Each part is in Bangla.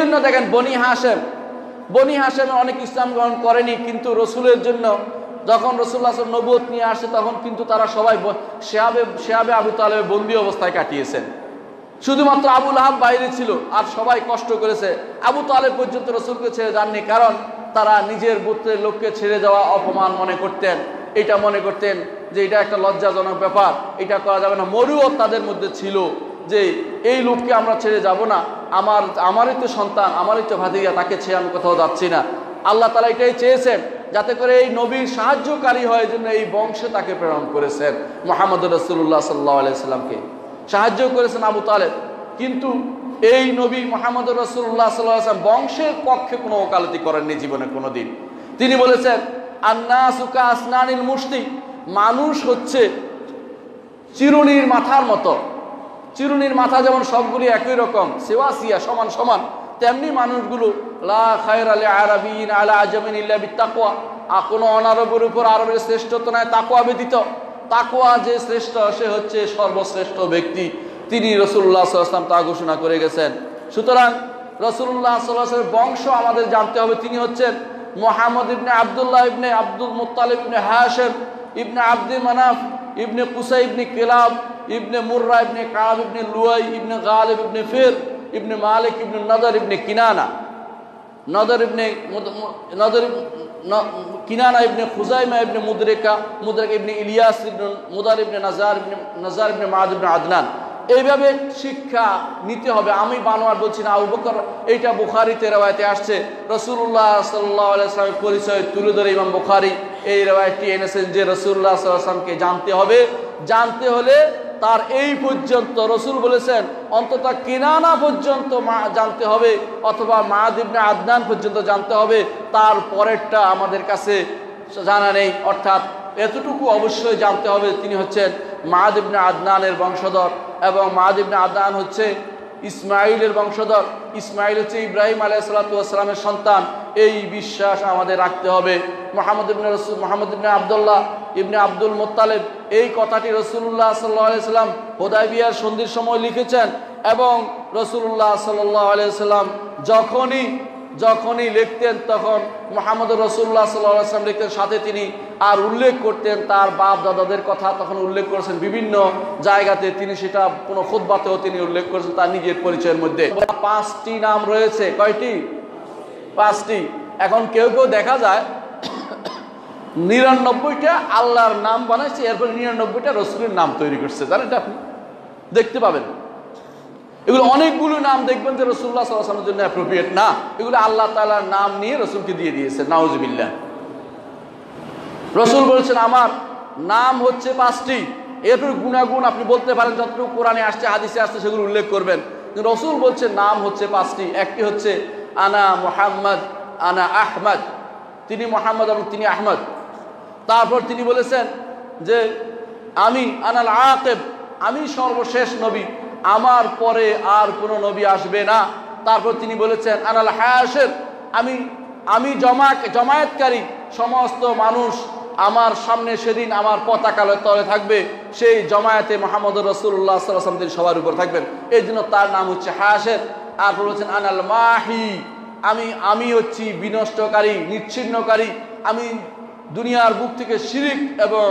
জন্য দেখেন বনি হাসেম বনি হাসেমে অনেক ইসলাম গ্রহণ করেনি, কিন্তু রসুলের জন্য যখন রসুল্লাহ নবুত নিয়ে আসে, তখন কিন্তু তারা সবাই শেয়াবে শেয়াবে আবু তালেবে বন্দি অবস্থায় কাটিয়েছেন। শুধুমাত্র আবুল আহাব বাইরে ছিল, আর সবাই কষ্ট করেছে। আবু তালেব পর্যন্ত রসুলকে ছেড়ে যাননি, কারণ তারা নিজের গোত্রের লোককে ছেড়ে যাওয়া অপমান মনে করতেন। এটা মনে করতেন যে এটা একটা লজ্জাজনক ব্যাপার, এটা করা যাবে না। মরুও তাদের মধ্যে ছিল। যে এই লোককে আমরা ছেড়ে যাব না, আমার, আমারই তো সন্তান, আমারই তো ভাতিজা, তাকে ছেড়ে আমি কোথাও যাচ্ছি না। আল্লাহ তালা এটাই চেয়েছেন, যাতে করে এই নবীর সাহায্যকারী হয় জন্য এই বংশে তাকে প্রেরণ করেছেন মোহাম্মদ রসুল্লাহ সাল্লাহ আলাইসাল্লামকে সাহায্য করেছেন আবু তালেব, কিন্তু এই নবী মোহাম্মদ রসুল্লাহ সাল্লাম বংশের পক্ষে কোনো ওকালতি করেননি জীবনে কোনো দিন তিনি বলেছেন আন্না সুকা আসনানিল মুস্তি মানুষ হচ্ছে চিরুনির মাথার মতো। চিরুনির মাথা যেমন সবগুলি একই রকম সেওয়াসিয়া সমান সমান। তেমনি মানুষগুলো, লা খায়ের আলে আরবিন আজমিন ইল্লা বিত্তাকুয়া আর কোনো অনারবের উপর আরবের শ্রেষ্ঠত্ব নয় তাকুয়া ব্যতীত। তাকুয়া যে শ্রেষ্ঠ, সে হচ্ছে সর্বশ্রেষ্ঠ ব্যক্তি। তিনি রসুল্লাহ সাল্লাম তা ঘোষণা করে গেছেন। সুতরাং রসুল্লাহ সাল্লামের বংশ আমাদের জানতে হবে। তিনি হচ্ছেন Muhammad ibn Abdullah ibn Abdul Muttalib ibn Hashim. Ibn Abd Manaf ibn Qusai ibn Kilab ibn Murrah ibn Ka'b ibn Luayy ibn Ghalib ibn Fihr ibn Malik ইবনে নদর ইবনে কিনানা নদর ইবনে নদর কিনানা ইবনে খুজাইমা ইবনে মুদরিকা মুদরিকা ইবনে ইলিয়াস ইবনে মুদার ইবনে নাজার ইবনে নাজার ইবনে মাদ ইবনে আদনান এইভাবে শিক্ষা নিতে হবে। আমি বানোয়ার বলছি না বকর, এইটা বুখারিতে রেওয়ায়তে আসছে। রসুল্লাহ সাল্লাহ আলাইসলামের পরিচয় তুলে ধরে ইমাম বুখারি এই রেওয়ায়তটি এনেছেন যে রসুল্লাহ সাল্লামকে জানতে হবে। জানতে হলে তার এই পর্যন্ত রসুল বলেছেন, অন্তত কিনানা পর্যন্ত মা জানতে হবে অথবা মা দিবনে আদনান পর্যন্ত জানতে হবে। তার পরেরটা আমাদের কাছে জানা নেই। অর্থাৎ এতটুকু অবশ্যই জানতে হবে, তিনি হচ্ছেন মাহাদিবনে আদনানের বংশধর এবং মাহাদিবনে আদনান হচ্ছে ইসমাইলের বংশধর। ইসমাইল হচ্ছে ইব্রাহিম আলাইসালাতামের সন্তান। এই বিশ্বাস আমাদের রাখতে হবে। মোহাম্মদ ইবনে রসুল, Mohammad ibn Abdullah ibn Abdul Mottaleb, এই কথাটি রসুল্লাহ সাল্লাহ আলাইসাল্লাম হোদাইবিয়ার সন্ধির সময় লিখেছেন এবং রসুল্লাহ সাল্লাহ আলাইসাল্লাম যখনই যখনই লিখতেন তখন মোহাম্মদ রসুল্লাহ সাল্লাম লিখতেন, সাথে তিনি আর উল্লেখ করতেন তার বাপ দাদাদের কথা, তখন উল্লেখ করেছেন বিভিন্ন জায়গাতে তিনি সেটা কোনো খুদ্বাতেও তিনি উল্লেখ করেছেন তার নিজের পরিচয়ের মধ্যে। পাঁচটি নাম রয়েছে, কয়টি? পাঁচটি। এখন কেউ কেউ দেখা যায় নিরানব্বইটা আল্লাহর নাম বানাইছে, এরপর নিরানব্বইটা রসুলের নাম তৈরি করছে। জানেন এটা আপনি? দেখতে পাবেন। এগুলো অনেকগুলো নাম দেখবেন যে রসুল্লাহ সাল্লামের জন্য অ্যাপ্রোপ্রিয়েট না। এগুলো আল্লাহ তালার নাম নিয়ে রসুলকে দিয়ে দিয়েছে। নাউজবিল্লা রসুল বলছেন, আমার নাম হচ্ছে পাঁচটি। এরপর গুণাগুণ আপনি বলতে পারেন, যতটুকু কোরআনে আসছে, হাদিসে আসছে, সেগুলো উল্লেখ করবেন। রসুল বলছে নাম হচ্ছে পাঁচটি। একটি হচ্ছে আনা মোহাম্মদ, আনা আহমদ। তিনি মোহাম্মদ এবং তিনি আহমদ। তারপর তিনি বলেছেন যে, আমি আনাল আকেব, আমি সর্বশেষ নবী। আমার পরে আর কোনো নবী আসবে না। তারপর তিনি বলেছেন, আনাল হায়াসের আমি আমি জমা জমায়েতকারী, সমস্ত মানুষ আমার সামনে সেদিন আমার পতাকা তলে থাকবে। সেই জমায়েতে মোহাম্মদ রসুল্লাহ সাল্লাম তিনি সবার উপর থাকবেন। এই জন্য তার নাম হচ্ছে হায়াসের আর বলেছেন, আনাল মাহি, আমি আমি হচ্ছি বিনষ্টকারী, নিচ্ছিন্নকারী, আমি দুনিয়ার বুক থেকে শিরিক এবং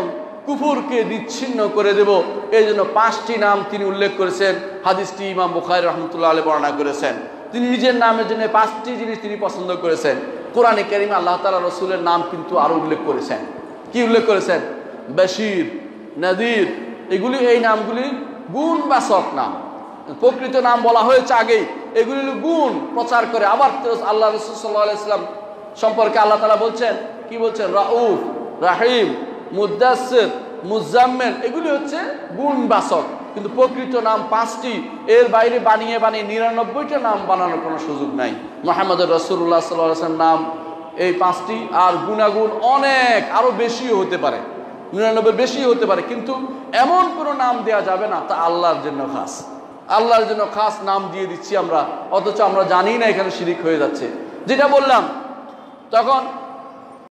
কুফুরকে বিচ্ছিন্ন করে দেব। এই জন্য পাঁচটি নাম তিনি উল্লেখ করেছেন। হাদিসটি ইমাম বুখারি রহমতুল্লাহ আলী বর্ণনা করেছেন। তিনি নিজের নামের জন্য পাঁচটি জিনিস তিনি পছন্দ করেছেন। কোরআনে কেরিমে আল্লাহ তালা রসুলের নাম কিন্তু আরও উল্লেখ করেছেন। কি উল্লেখ করেছেন? বশির, নদীর, এগুলি এই নামগুলি গুণবাচক নাম। প্রকৃত নাম বলা হয়েছে আগেই। এগুলি গুণ, প্রচার করে। আবার আল্লাহ রসুল সাল্লাহ ইসলাম সম্পর্কে আল্লাহ তালা বলছেন, কি বলছেন? রাউফ, রাহিম মুদাসের মুজাম্মেল এগুলি হচ্ছে গুণবাচক। কিন্তু প্রকৃত নাম পাঁচটি, এর বাইরে বানিয়ে বানিয়ে নিরানব্বইটা নাম বানানোর কোনো সুযোগ নাই। মোহাম্মদ রসুল্লাহ সাল্লাম নাম, এই পাঁচটি, আর গুণাগুণ অনেক আরও বেশিও হতে পারে। নিরানব্বই বেশি হতে পারে, কিন্তু এমন কোনো নাম দেয়া যাবে না, তা আল্লাহর জন্য খাস। আল্লাহর জন্য খাস নাম দিয়ে দিচ্ছি আমরা, অথচ আমরা জানি না এখানে শিরিক হয়ে যাচ্ছে। যেটা বললাম, তখন